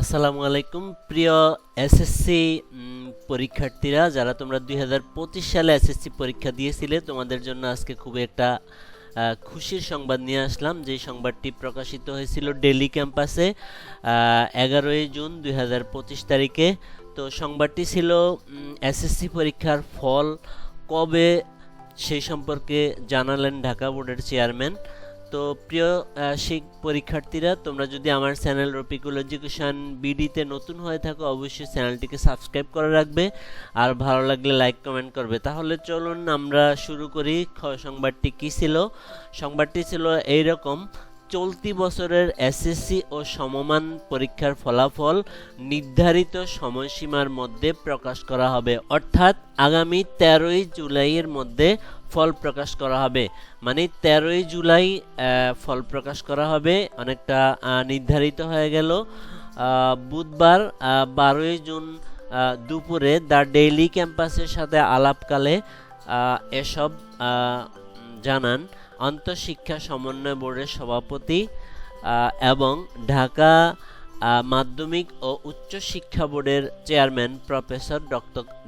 আসসালামু আলাইকুম, প্রিয় এসএসসি পরীক্ষার্থীরা, যারা তোমরা দুই হাজার পঁচিশ সালে এসএসসি পরীক্ষা দিয়েছিলে, তোমাদের জন্য আজকে খুবই একটা খুশির সংবাদ নিয়ে আসলাম। যে সংবাদটি প্রকাশিত হয়েছিল ডেলি ক্যাম্পাসে এগারোই জুন দুই হাজার পঁচিশ তারিখে। তো সংবাদটি ছিল এসএসসি পরীক্ষার ফল কবে, সেই সম্পর্কে জানালেন ঢাকা বোর্ডের চেয়ারম্যান। তো প্রিয় শিখ পরীক্ষার্থীরা, তোমরা যদি আমার চ্যানেল রপিকুল এডুকেশন বিডিতে নতুন হয়ে থাকো, অবশ্যই চ্যানেলটিকে সাবস্ক্রাইব করে রাখবে। আর ভালো লাগলে লাইক, কমেন্ট করবে। তাহলে চলুন আমরা শুরু করি সংবাদটি কী ছিল? সংবাদটি ছিল এইরকম চলতি বছরের এসএসসি ও সমমান পরীক্ষার ফলাফল নির্ধারিত সময়সীমার মধ্যে প্রকাশ করা হবে। অর্থাৎ আগামী তেরোই জুলাইয়ের মধ্যে ফল প্রকাশ করা হবে। মানে তেরোই জুলাই ফল প্রকাশ করা হবে। অনেকটা নির্ধারিত হয়ে গেল। বুধবার বারোই জুন দুপুরে দ্য ডেইলি ক্যাম্পাসের সাথে আলাপকালে এসব জানান আন্তঃশিক্ষা সমন্বয় বোর্ডের সভাপতি এবং ঢাকা মাধ্যমিক ও উচ্চ শিক্ষা বোর্ডের chairman professor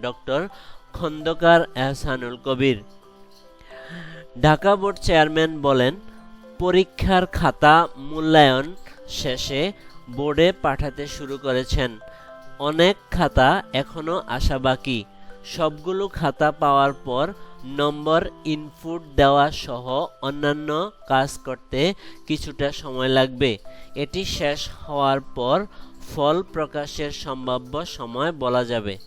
doctor Khandakar Ehsanul Kabir. Dhaka board chairman বলেন, পরীক্ষার খাতা মূল্যায়ন শেষে বোর্ডে পাঠাতে শুরু করেছেন। অনেক খাতা এখনও আসা বাকি সবগুলো খাতা পাওয়ার পর নম্বর ইনপুট দেওয়া সহ অন্যান্য কাজ করতে কিছুটা সময় লাগবে। এটি শেষ হওয়ার পর ফল প্রকাশের সম্ভাব্য সময় বলা যাবে।